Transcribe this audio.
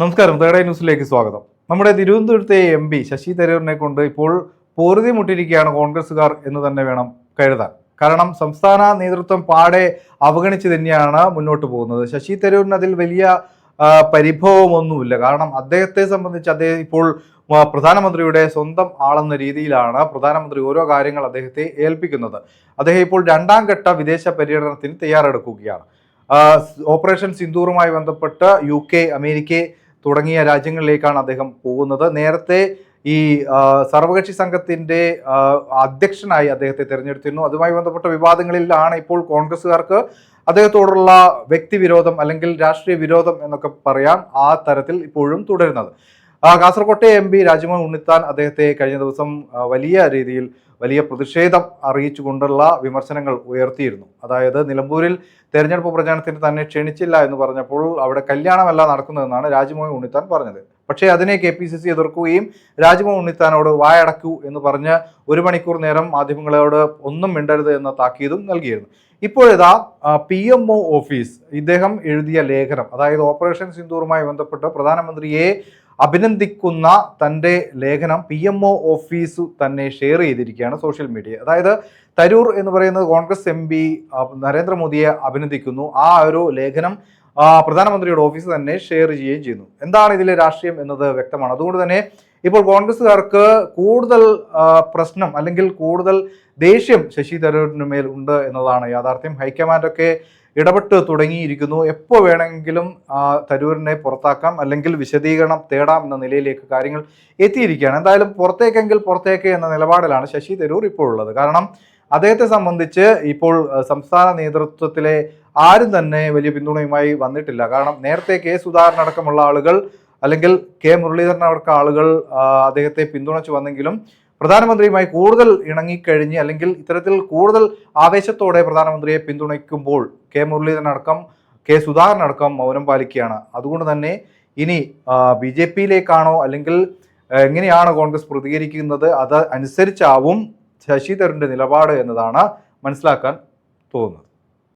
നമസ്കാരം തേർഡ് ന്യൂസിലേക്ക് സ്വാഗതം. നമ്മുടെ തിരുവനന്തപുരത്തെ എം പി ശശി തരൂരിനെ കൊണ്ട് ഇപ്പോൾ പൊറുതി മുട്ടിയിരിക്കുകയാണ് കോൺഗ്രസ്സുകാർ എന്ന് തന്നെ വേണം കരുതാൻ. കാരണം സംസ്ഥാന നേതൃത്വം പാടെ അവഗണിച്ച് തന്നെയാണ് മുന്നോട്ട് പോകുന്നത്. ശശി തരൂരിന് അതിൽ വലിയ പരിഭവമൊന്നുമില്ല. കാരണം അദ്ദേഹത്തെ സംബന്ധിച്ച് അദ്ദേഹം ഇപ്പോൾ പ്രധാനമന്ത്രിയുടെ സ്വന്തം ആളെന്ന രീതിയിലാണ് പ്രധാനമന്ത്രി ഓരോ കാര്യങ്ങൾ അദ്ദേഹത്തെ ഏൽപ്പിക്കുന്നത്. അദ്ദേഹം ഇപ്പോൾ രണ്ടാം ഘട്ട വിദേശ പര്യടനത്തിന് തയ്യാറെടുക്കുകയാണ്. ഓപ്പറേഷൻ സിന്ദൂറുമായി ബന്ധപ്പെട്ട് യു കെ അമേരിക്ക തുടങ്ങിയ രാജ്യങ്ങളിലേക്കാണ് അദ്ദേഹം പോകുന്നത്. നേരത്തെ ഈ സർവകക്ഷി സംഘത്തിന്റെ അധ്യക്ഷനായി അദ്ദേഹത്തെ തിരഞ്ഞെടുത്തിരുന്നു. അതുമായി ബന്ധപ്പെട്ട വിവാദങ്ങളിലാണ് ഇപ്പോൾ കോൺഗ്രസ്സുകാർക്ക് അദ്ദേഹത്തോടുള്ള വ്യക്തിവിരോധം അല്ലെങ്കിൽ രാഷ്ട്രീയ വിരോധം എന്നൊക്കെ പറയാം ആ തരത്തിൽ ഇപ്പോഴും തുടരുന്നത്. കാസർകോട്ടെ എം പി രാജ്മോഹൻ ഉണ്ണിത്താൻ അദ്ദേഹത്തെ കഴിഞ്ഞ ദിവസം വലിയ രീതിയിൽ വലിയ പ്രതിഷേധം അറിയിച്ചുകൊണ്ടുള്ള വിമർശനങ്ങൾ ഉയർത്തിയിരുന്നു. അതായത് നിലമ്പൂരിൽ തെരഞ്ഞെടുപ്പ് പ്രചാരണത്തിന് തന്നെ ക്ഷണിച്ചില്ല എന്ന് പറഞ്ഞപ്പോൾ അവിടെ കല്യാണമല്ല നടക്കുന്നതെന്നാണ് രാജ്മോഹൻ ഉണ്ണിത്താൻ പറഞ്ഞത്. പക്ഷേ അതിനെ കെ പി സി സി എതിർക്കുകയും രാജ്മോഹൻ ഉണ്ണിത്താനോട് വായടക്കൂ എന്ന് പറഞ്ഞ് ഒരു മണിക്കൂർ നേരം മാധ്യമങ്ങളോട് ഒന്നും മിണ്ടരുത് എന്ന താക്കീതും നൽകിയിരുന്നു. ഇപ്പോഴിതാ പി എം ഒ ഓഫീസ് ഇദ്ദേഹം എഴുതിയ ലേഖനം അതായത് ഓപ്പറേഷൻ സിന്ദൂറുമായി ബന്ധപ്പെട്ട് പ്രധാനമന്ത്രിയെ അഭിനന്ദിക്കുന്ന തന്റെ ലേഖനം പി എം ഒ ഓഫീസ് തന്നെ ഷെയർ ചെയ്തിരിക്കുകയാണ് സോഷ്യൽ മീഡിയ. അതായത് തരൂർ എന്ന് പറയുന്നത് കോൺഗ്രസ് എം പി നരേന്ദ്രമോദിയെ അഭിനന്ദിക്കുന്നു. ആ ഒരു ലേഖനം പ്രധാനമന്ത്രിയുടെ ഓഫീസ് തന്നെ ഷെയർ ചെയ്യുകയും ചെയ്യുന്നു. എന്താണ് ഇതിലെ രാഷ്ട്രീയം എന്നത് വ്യക്തമാണ്. അതുകൊണ്ട് തന്നെ ഇപ്പോൾ കോൺഗ്രസ്സുകാർക്ക് കൂടുതൽ പ്രശ്നം അല്ലെങ്കിൽ കൂടുതൽ ദേഷ്യം ശശി തരൂരിന് മേൽ ഉണ്ട് എന്നതാണ് യാഥാർത്ഥ്യം. ഹൈക്കമാൻഡൊക്കെ ഇടപെട്ട് തുടങ്ങിയിരിക്കുന്നു. എപ്പോൾ വേണമെങ്കിലും തരൂരിനെ പുറത്താക്കാം അല്ലെങ്കിൽ വിശദീകരണം തേടാം എന്ന നിലയിലേക്ക് കാര്യങ്ങൾ എത്തിയിരിക്കുകയാണ്. എന്തായാലും പുറത്തേക്കെങ്കിൽ പുറത്തേക്ക് എന്ന നിലപാടിലാണ് ശശി തരൂർ ഇപ്പോൾ ഉള്ളത്. കാരണം അദ്ദേഹത്തെ സംബന്ധിച്ച് ഇപ്പോൾ സംസ്ഥാന നേതൃത്വത്തിലെ ആരും തന്നെ വലിയ പിന്തുണയുമായി വന്നിട്ടില്ല. കാരണം നേരത്തെ കെ സുധാകരൻ അടക്കമുള്ള ആളുകൾ അല്ലെങ്കിൽ കെ മുരളീധരൻ അടക്കം ആളുകൾ അദ്ദേഹത്തെ പിന്തുണച്ചു വന്നെങ്കിലും പ്രധാനമന്ത്രിയുമായി കൂടുതൽ ഇണങ്ങിക്കഴിഞ്ഞ് അല്ലെങ്കിൽ ഇത്തരത്തിൽ കൂടുതൽ ആവേശത്തോടെ പ്രധാനമന്ത്രിയെ പിന്തുണയ്ക്കുമ്പോൾ കെ മുരളീധരൻ അടക്കം കെ സുധാകരൻ അടക്കം മൗനം പാലിക്കുകയാണ്. അതുകൊണ്ട് തന്നെ ഇനി ബി ജെ പിയിലേക്കാണോ അല്ലെങ്കിൽ എങ്ങനെയാണ് കോൺഗ്രസ് പ്രതികരിക്കുന്നത് അത് അനുസരിച്ചാവും ശശി തരൂരിന്റെ നിലപാട് എന്നതാണ് മനസ്സിലാക്കാൻ തോന്നുന്നത്.